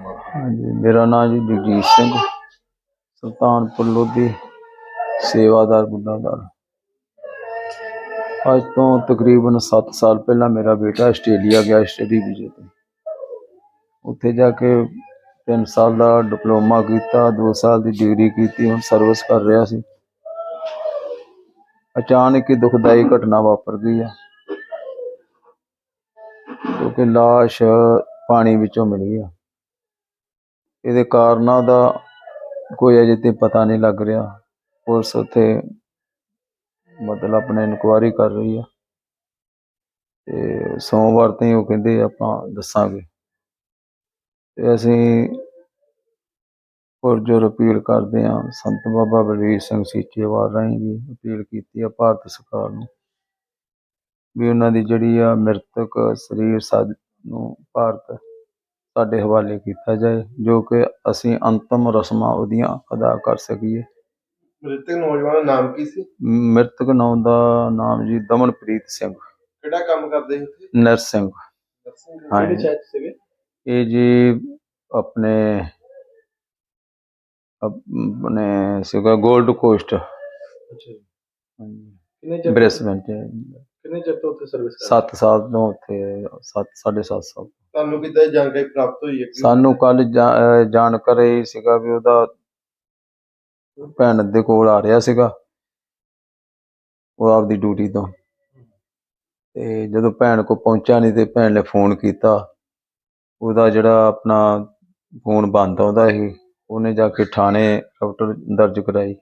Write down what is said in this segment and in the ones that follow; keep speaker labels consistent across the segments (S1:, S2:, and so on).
S1: ਹਾਂਜੀ, ਮੇਰਾ ਨਾਮ ਜੀ ਜਗਜੀਤ ਸਿੰਘ, ਸੁਲਤਾਨਪੁਰ ਲੋਧੀ, ਸੇਵਾਦਾਰ ਬੁੱਢਾਦਾਰ ਅੱਜ ਤੋਂ ਤਕਰੀਬਨ 7 ਸਾਲ ਪਹਿਲਾਂ ਮੇਰਾ ਬੇਟਾ ਆਸਟ੍ਰੇਲੀਆ ਗਿਆ ਸਟੱਡੀ ਵੀਜ਼ੇ ਤੇ। ਉੱਥੇ ਜਾ ਕੇ 3 ਸਾਲ ਦਾ ਡਿਪਲੋਮਾ ਕੀਤਾ 2 ਸਾਲ ਦੀ ਡਿਗਰੀ ਕੀਤੀ, ਹੁਣ ਸਰਵਿਸ ਕਰ ਰਿਹਾ ਸੀ। ਅਚਾਨਕ ਹੀ ਦੁਖਦਾਈ ਘਟਨਾ ਵਾਪਰ ਗਈ ਆ ਕਿਉਂਕਿ ਲਾਸ਼ ਪਾਣੀ ਵਿੱਚੋਂ ਮਿਲੀ ਆ। ਇਹਦੇ ਕਾਰਨਾਂ ਦਾ ਕੋਈ ਅਜੇ ਤੇ ਪਤਾ ਨਹੀਂ ਲੱਗ ਰਿਹਾ। ਪੁਲਿਸ ਉੱਥੇ ਮਤਲਬ ਆਪਣੇ ਇਨਕੁਆਇਰੀ ਕਰ ਰਹੀ ਆ। ਤੇ ਸੋਮਵਾਰ ਤੇ ਉਹ ਕਹਿੰਦੇ ਆਪਾਂ ਦੱਸਾਂਗੇ। ਤੇ ਅਸੀਂ ਪੁਰਜੋਰ ਅਪੀਲ ਕਰਦੇ ਹਾਂ, ਸੰਤ ਬਾਬਾ ਬਲਵੀਰ ਸਿੰਘ ਸੀਚੇਵਾਲ ਰਾਹੀਂ ਵੀ ਅਪੀਲ ਕੀਤੀ ਆ ਭਾਰਤ ਸਰਕਾਰ ਨੂੰ ਵੀ ਉਹਨਾਂ ਦੀ ਜਿਹੜੀ ਆ ਮ੍ਰਿਤਕ ਸਰੀਰ ਸਾਡ ਨੂੰ ਭਾਰਤ ਸਾਡੇ ਹਵਾਲੇ ਕੀਤਾ ਜਾਏ ਜੋ ਕਿ ਅਸੀਂ ਅੰਤਮ ਰਸਮਾਂ ਉਹਦੀਆਂ ਅਦਾ ਕਰ ਸਕੀਏ।
S2: ਮ੍ਰਿਤਕ ਨੌਜਵਾਨ ਦਾ ਨਾਮ ਕੀ ਸੀ?
S1: ਮ੍ਰਿਤਕ ਨੌਂ ਦਾ ਨਾਮ ਜੀ ਦਮਨਪ੍ਰੀਤ ਸਿੰਘ।
S2: ਕਿਹੜਾ ਕੰਮ ਕਰਦੇ ਸੀ ਉੱਥੇ?
S1: ਨਰਸਿੰਘ ਹਾਂ
S2: ਕਿਹੜੇ ਸ਼ਹਿਰ 'ਚ ਸੀਗੇ?
S1: ਇਹ ਜੀ ਆਪਣੇ ਆਪਣੇ ਸੀਗਾ 골ਡ ਕੋਸਟ।
S2: ਅੱਛਾ ਕਿੰਨੇ ਚਿਰ
S1: ਬ੍ਰਿਸਬਨ ਚ
S2: ਕਿੰਨੇ ਚਿਰ ਤੋਂ ਉੱਥੇ ਸਰਵਿਸ ਕਰ
S1: 7 ਸਾਲ ਤੋਂ ਉੱਥੇ 7 7.5 ਸਾਲ।
S2: ਤੁਹਾਨੂੰ ਕਿੱਦਾਂ ਇਹ ਜਾਣਕਾਰੀ ਪ੍ਰਾਪਤ ਹੋਈ ਹੈ ਕਿ
S1: ਸਾਨੂੰ ਕੱਲ ਜਾਣਕਾਰੀ ਸੀਗਾ ਵੀ ਉਹਦਾ ਭੈਣ ਦੇ ਕੋਲ ਆ ਰਿਹਾ ਸੀਗਾ ਉਹ ਆਪਦੀ ਡਿਊਟੀ ਤੋਂ। ਤੇ ਜਦੋਂ ਭੈਣ ਕੋ ਪਹੁੰਚਿਆ ਨਹੀਂ ਤੇ ਭੈਣ ਨੇ ਫੋਨ ਕੀਤਾ ਉਹਦਾ ਜਿਹੜਾ ਆਪਣਾ ਫੋਨ ਬੰਦ ਆਉਂਦਾ ਸੀ ਉਹਨੇ ਜਾ ਕੇ ਥਾਣੇ ਰਿਪੋਰਟ ਦਰਜ ਕਰਾਈ।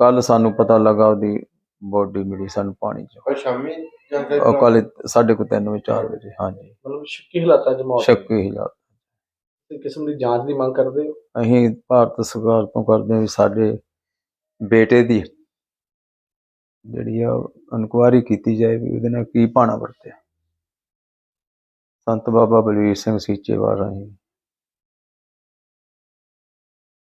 S1: ਕੱਲ ਸਾਨੂੰ ਪਤਾ ਲੱਗਾ ਉਹਦੀ ਬੋਡੀ ਮਿਲੀ ਸਾਨੂੰ ਪਾਣੀ ਚ।
S2: ਪਰ ਸ਼ਾਮੀ ਜਾਣਕਾਰੀ
S1: ਉਹ
S2: ਪ੍ਰਾਪਤ
S1: ਕੱਲ ਸਾਢੇ ਕੁ ਵਜੇ 4 ਵਜੇ ਹਾਂਜੀ।
S3: ਮਤਲਬ ਸ਼ੱਕੀ ਹਾਲਾਤਾਂ 'ਚ ਮੌਤ।
S1: ਸ਼ੱਕ ਹਾਲਾਤ।
S3: ਕਿਸੇ ਕਿਸਮ ਦੀ ਜਾਂਚ ਦੀ ਮੰਗ ਕਰਦੇ ਹੋ?
S1: ਅਸੀਂ ਭਾਰਤ ਸਰਕਾਰ ਤੋਂ ਕਰਦੇ ਹਾਂ ਵੀ ਸਾਡੇ ਬੇਟੇ ਦੀ ਜਿਹੜੀ ਆ ਇਨਕੁਆਇਰੀ ਕੀਤੀ ਜਾਏ ਵੀ ਉਹਦੇ ਨਾਲ ਕੀ ਭਾਣਾ ਵਰਤਿਆ। ਸੰਤ ਬਾਬਾ ਬਲਵੀਰ ਸਿੰਘ ਸੀਚੇਵਾਲ ਰਾਹੀਂ।